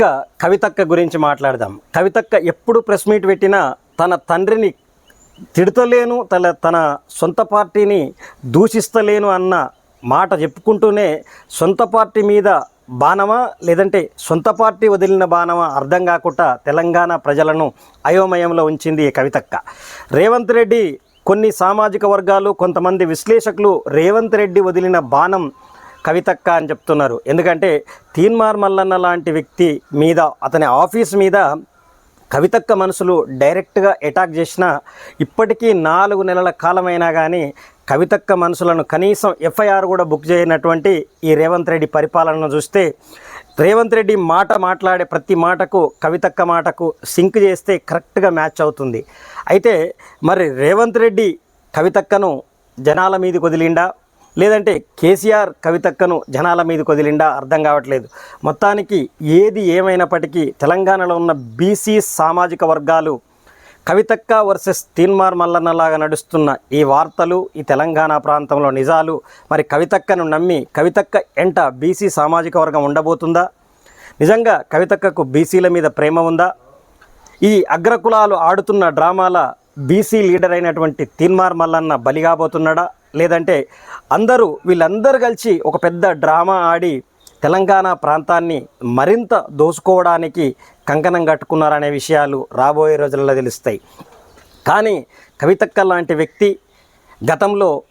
ఇక కవితక్క గురించి మాట్లాడదాం. కవితక్క ఎప్పుడు ప్రెస్ మీట్ పెట్టినా తన తండ్రిని తిడతలేను తన తన సొంత పార్టీని దూషిస్తలేను అన్న మాట చెప్పుకుంటూనే సొంత పార్టీ మీద బాణమా లేదంటే సొంత పార్టీ వదిలిన బాణమా అర్థం కాకుండా తెలంగాణ ప్రజలను అయోమయంలో ఉంచింది ఈ కవితక్క. రేవంత్ రెడ్డి కొన్ని సామాజిక వర్గాలు కొంతమంది విశ్లేషకులు రేవంత్ రెడ్డి వదిలిన బాణం కవితక్క అని చెప్తున్నారు. ఎందుకంటే తీన్మార్ మల్లన్న లాంటి వ్యక్తి మీద అతని ఆఫీస్ మీద కవితక్క మనసులు డైరెక్ట్గా అటాక్ చేసిన ఇప్పటికీ నాలుగు నెలల కాలమైనా కానీ కవితక్క మనసులను కనీసం ఎఫ్ఐఆర్ కూడా బుక్ చేయనటువంటి ఈ రేవంత్ రెడ్డి పరిపాలనను చూస్తే రేవంత్ రెడ్డి మాట మాట్లాడే ప్రతి మాటకు కవితక్క మాటకు సింక్ చేస్తే కరెక్ట్గా మ్యాచ్ అవుతుంది. అయితే మరి రేవంత్ రెడ్డి కవితక్కను జనాల మీదకి వదిలిండా? లేదంటే కేసీఆర్ కవితక్కను జనాల మీద కొదిలిండా అర్థం కావట్లేదు. మొత్తానికి ఏది ఏమైనప్పటికీ తెలంగాణలో ఉన్న బీసీ సామాజిక వర్గాలు కవితక్క వర్సెస్ తీన్మార్ మల్లన్నలాగా నడుస్తున్న ఈ వార్తలు ఈ తెలంగాణ ప్రాంతంలో నిజాలు మరి కవితక్కను నమ్మి కవితక్క ఎంట బీసీ సామాజిక వర్గం ఉండబోతుందా? నిజంగా కవితక్కకు బీసీల మీద ప్రేమ ఉందా? ఈ అగ్రకులాలు ఆడుతున్న డ్రామాల బీసీ లీడర్ అయినటువంటి తీన్మార్ మల్లన్న బలిగాబోతున్నాడా? లేదంటే అందరూ వీళ్ళందరూ కలిసి ఒక పెద్ద డ్రామా ఆడి తెలంగాణ ప్రాంతాన్ని మరింత దోసుకోవడానికి కంకణం కట్టుకున్నారనే విషయాలు రాబోయే రోజులలో తెలుస్తాయి. కానీ కవితక్క లాంటి వ్యక్తి గతంలో